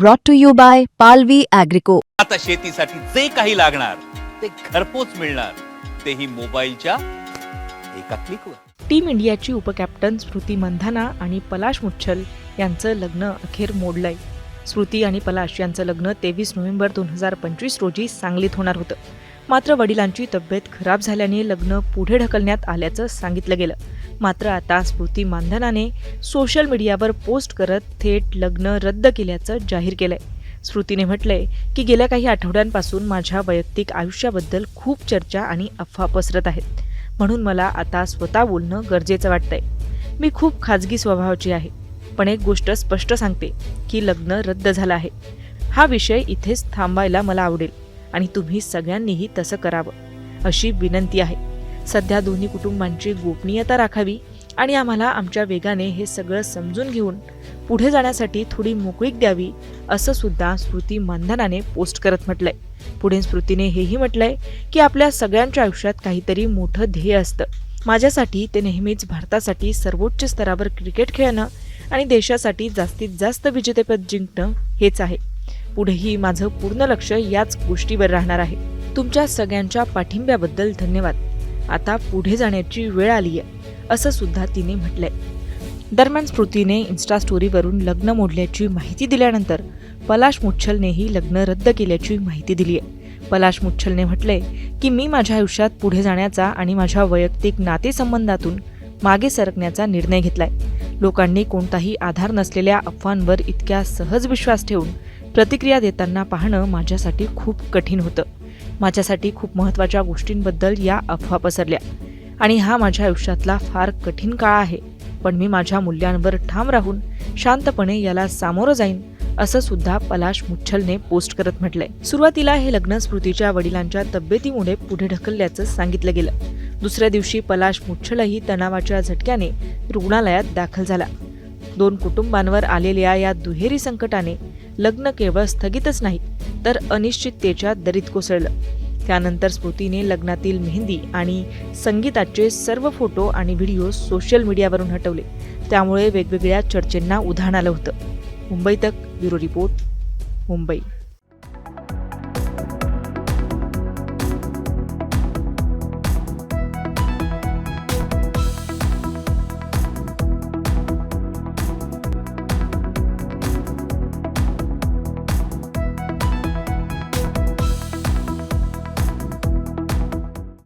brought to you by Palvi Agrico. आता शेतीसाठी जे काही लागणार ते घरपोच मिळणार. तेही मोबाईलच्या एका क्लिकवर टीम इंडियाची उपकॅप्टन स्मृती मंधाना आणि पलाश मुच्छल यांचं लग्न अखेर मोडलंय. स्मृती आणि पलाश यांचं लग्न तेवीस नोव्हेंबर दोन हजार पंचवीस रोजी सांगलीत होणार होतं. मात्र वडिलांची तब्येत खराब झाल्याने लग्न पुढे ढकलण्यात आल्याचं सांगितलं गेलं. मात्र आता स्मृती मानधनाने सोशल मीडियावर पोस्ट करत थेट लग्न रद्द केल्याचं जाहीर केलंय. स्मृतीने म्हटलंय की गेल्या काही आठवड्यांपासून माझ्या वैयक्तिक आयुष्याबद्दल खूप चर्चा आणि अफवा पसरत आहेत. म्हणून मला आता स्वतः बोलणं गरजेचं वाटतंय. मी खूप खाजगी स्वभावाची आहे पण एक गोष्ट स्पष्ट सांगते की लग्न रद्द झालं आहे. हा विषय इथेच थांबायला मला आवडेल आणि तुम्ही सगळ्यांनीही तसं करावं अशी विनंती आहे. सध्या दोन्ही कुटुंबांची गोपनीयता राखावी आणि आम्हाला आमच्या वेगाने हे सगळं समजून घेऊन पुढे जाण्यासाठी थोडी मोकळीक द्यावी असं सुद्धा स्मृती मानधनाने पोस्ट करत म्हटलंय. पुढे स्मृतीने हेही म्हटलंय की आपल्या सगळ्यांच्या आयुष्यात काहीतरी मोठं ध्येय असतं. माझ्यासाठी ते नेहमीच भारतासाठी सर्वोच्च स्तरावर क्रिकेट खेळणं आणि देशासाठी जास्तीत जास्त विजेतेपद जिंकणं हेच आहे. पुढेही माझं पूर्ण लक्ष याच गोष्टीवर राहणार आहे. तुमच्या सगळ्यांच्या पाठिंब्याबद्दल धन्यवाद. आता पुढे जाण्याची वेळ आली आहे असं सुद्धा तिने म्हटलंय. दरम्यान स्मृतीने इन्स्टा स्टोरीवरून लग्न मोडल्याची माहिती दिल्यानंतर पलाश मुच्छलनेही लग्न रद्द केल्याची माहिती दिली आहे पलाश मुच्छलने म्हटलंय की मी माझ्या आयुष्यात पुढे जाण्याचा आणि माझ्या वैयक्तिक नातेसंबंधातून मागे सरकण्याचा निर्णय घेतलाय. लोकांनी कोणताही आधार नसलेल्या अफवांवर इतक्या सहज विश्वास ठेवून प्रतिक्रिया देताना पाहणं माझ्यासाठी खूप कठीण होतं. माझ्यासाठी खूप महत्त्वाच्या गोष्टींबद्दल या अफवा पसरल्या. आणि हा माझ्या आयुष्यातला फार कठीण काळ आहे. पण मी माझ्या मूल्यांवर ठाम राहून शांतपणे याला सामोरं जाईन असं सुद्धा पलाश मुच्छलने पोस्ट करत म्हटलंय. सुरुवातीला हे लग्न स्मृतीच्या वडिलांच्या तब्येतीमुळे पुढे ढकलल्याचं सांगितलं गेलं. दुसऱ्या दिवशी पलाश मुच्छलही तणावाच्या झटक्याने रुग्णालयात दाखल झाला. दोन कुटुंबांवर आलेल्या या दुहेरी संकटाने लग्न केवळ स्थगितच नाही तर अनिश्चिततेच्या दरीत कोसळलं. त्यानंतर स्मृतीने लग्नातील मेहंदी आणि संगीताचे सर्व फोटो आणि व्हिडिओ सोशल मीडियावरून हटवले. त्यामुळे वेगवेगळ्या चर्चेंना उधाण आलं होतं. मुंबई तक ब्युरो रिपोर्ट मुंबई.